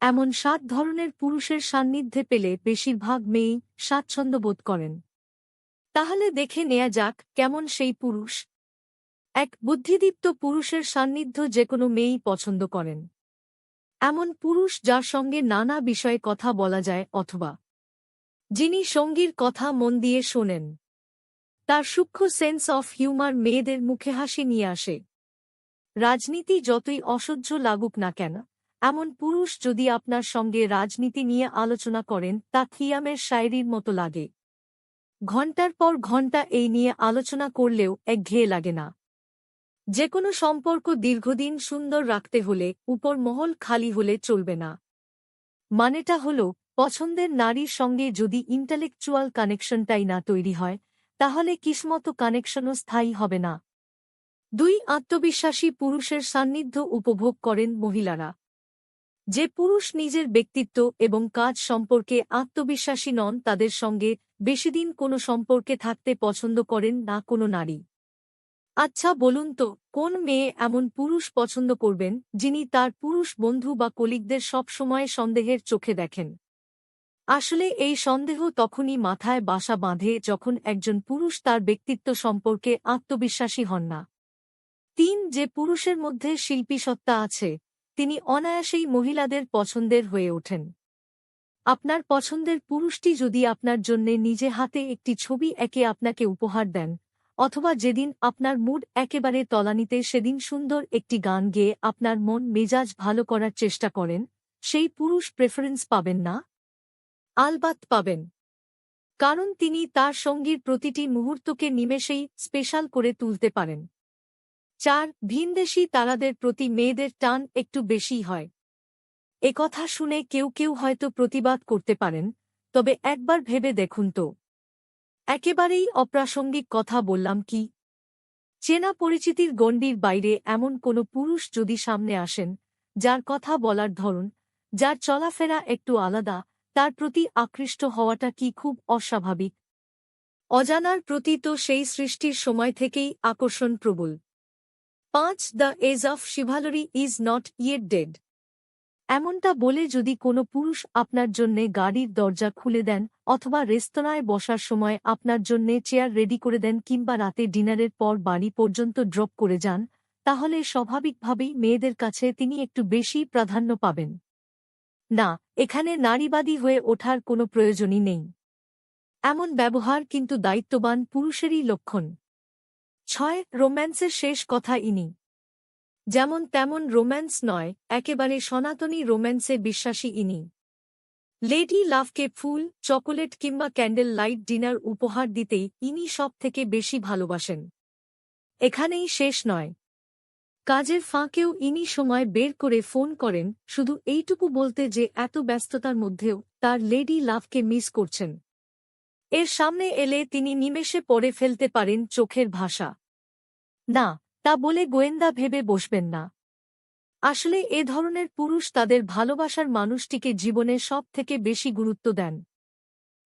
এমন সাত ধরনের পুরুষের সান্নিধ্যে পেলে বেশিরভাগ মেয়েই স্বাচ্ছন্দ্য বোধ করেন। তাহলে দেখে নেয়া যাক কেমন সেই পুরুষ। এক বুদ্ধিদীপ্ত পুরুষের সান্নিধ্য যে কোনো মেয়েই পছন্দ করেন। এমন পুরুষ যার সঙ্গে নানা বিষয়ে কথা বলা যায় অথবা যিনি সঙ্গীর কথা মন দিয়ে শোনেন। তার সূক্ষ্ম সেন্স অফ হিউমার মেয়েদের মুখে হাসি নিয়ে আসে। রাজনীতি যতই অসহ্য লাগুক না কেন এমন পুরুষ যদি আপনার সঙ্গে রাজনীতি নিয়ে আলোচনা করেন, তা খিয়ামের শায়রির মতো লাগে। ঘণ্টার পর ঘণ্টা এই নিয়ে আলোচনা করলেও একঘেয়ে লাগে না। যে কোনো সম্পর্ক দীর্ঘদিন সুন্দর রাখতে হলে, উপর মহল খালি হলে চলবে না। মানেটা হল, পছন্দের নারীর সঙ্গে যদি ইন্টালেকচুয়াল কানেকশনটাই না তৈরি হয়, তাহলে কিসমত কানেকশনও স্থায়ী হবে না। দুই আত্মবিশ্বাসী পুরুষের সান্নিধ্য উপভোগ করেন মহিলারা। যে পুরুষ নিজের ব্যক্তিত্ব এবং কাজ সম্পর্কে আত্মবিশ্বাসী নন, তাদের সঙ্গে বেশিদিন কোনো সম্পর্কে থাকতে পছন্দ করেন না কোনো নারী। আচ্ছা বলুন তো, কোন মেয়ে এমন পুরুষ পছন্দ করবেন, যিনি তার পুরুষ বন্ধু বা কলিগদের সবসময় সন্দেহের চোখে দেখেন? আসলে এই সন্দেহ তখনই মাথায় বাসা বাঁধে যখন একজন পুরুষ তার ব্যক্তিত্ব সম্পর্কে আত্মবিশ্বাসী হন না। তিন, যে পুরুষের মধ্যে শিল্পী সত্তা আছে তিনি অনায়াসেই মহিলাদের পছন্দের হয়ে ওঠেন। আপনার পছন্দের পুরুষটি যদি আপনার জন্যে নিজে হাতে একটি ছবি একে আপনাকে উপহার দেন, অথবা যেদিন আপনার মুড একেবারে তলানিতে সেদিন সুন্দর একটি গান গেয়ে আপনার মন মেজাজ ভালো করার চেষ্টা করেন, সেই পুরুষ প্রেফারেন্স পাবেন না? আলবাত পাবেন। কারণ তিনি তার সঙ্গীর প্রতিটি মুহূর্তকে নিমেষেই স্পেশাল করে তুলতে পারেন। চার, ভিনদেশী তারাদের প্রতি মেয়েদের টান একটু বেশি হয়। একথা শুনে কেউ কেউ হয়তো প্রতিবাদ করতে পারেন, তবে একবার ভেবে দেখুন তো। একেবারেই অপ্রাসঙ্গিক কথা বললাম কি? চেনা পরিচিতির গণ্ডির বাইরে এমন কোনো পুরুষ যদি সামনে আসেন, যার কথা বলার ধরন, যার চলাফেরা একটু আলাদা, তার প্রতি আকৃষ্ট হওয়াটা কি খুব অস্বাভাবিক? অজানার প্রতি তো সেই সৃষ্টির সময় থেকেই আকর্ষণ প্রবল। পাঁচ, the age of chivalry is not yet dead. এমনটা বলে যদি কোনো পুরুষ আপনার জন্যে গাড়ির দরজা খুলে দেন অথবা রেস্তোরাঁয় বসার সময় আপনার জন্যে চেয়ার রেডি করে দেন কিংবা রাতে ডিনারের পর বাড়ি পর্যন্ত ড্রপ করে যান, তাহলে স্বাভাবিকভাবেই মেয়েদের কাছে তিনি একটু বেশি প্রাধান্য পাবেন। না, এখানে নারীবাদী হয়ে ওঠার কোনো প্রয়োজনই নেই। এমন ব্যবহার কিন্তু দায়িত্ববান পুরুষেরই লক্ষণ। ছয় রোম্যান্সের শেষ কথা ইনি। যেমন তেমন রোম্যান্স নয়, একেবারে সনাতনী রোম্যান্সে বিশ্বাসী ইনি। লেডি লাভকে ফুল, চকোলেট কিংবা ক্যান্ডেল লাইট ডিনার উপহার দিতেই ইনি সব থেকে বেশি ভালোবাসেন। এখানেই শেষ নয়। কাজের ফাঁকেও ইনি সময় বের করে ফোন করেন, শুধু এইটুকু বলতে যে এত ব্যস্ততার মধ্যেও তার লেডি লাভকে মিস করছেন। এর সামনে এলে তিনি নিমেষে পড়ে ফেলতে পারেন চোখের ভাষা। না, তা বলে গোয়েন্দা ভেবে বসবেন না। আসলে এ ধরনের পুরুষ তাদের ভালোবাসার মানুষটিকে জীবনে সব থেকে বেশি গুরুত্ব দেন।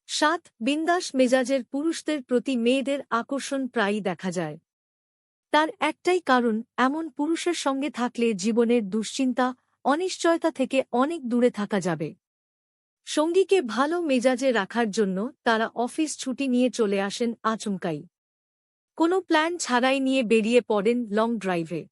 সাত, বিন্দাস মেজাজের পুরুষদের প্রতি মেয়েদের আকর্ষণ প্রায়ই দেখা যায়। তার একটাই কারণ, এমন পুরুষের সঙ্গে থাকলে জীবনের দুশ্চিন্তা, অনিশ্চয়তা থেকে অনেক দূরে থাকা যাবে। সঙ্গীকে ভালো মেজাজে রাখার জন্য তারা অফিস ছুটি নিয়ে চলে আসেন আচমকাই। কোনো প্ল্যান ছাড়াই নিয়ে বেরিয়ে পড়েন লং ড্রাইভে।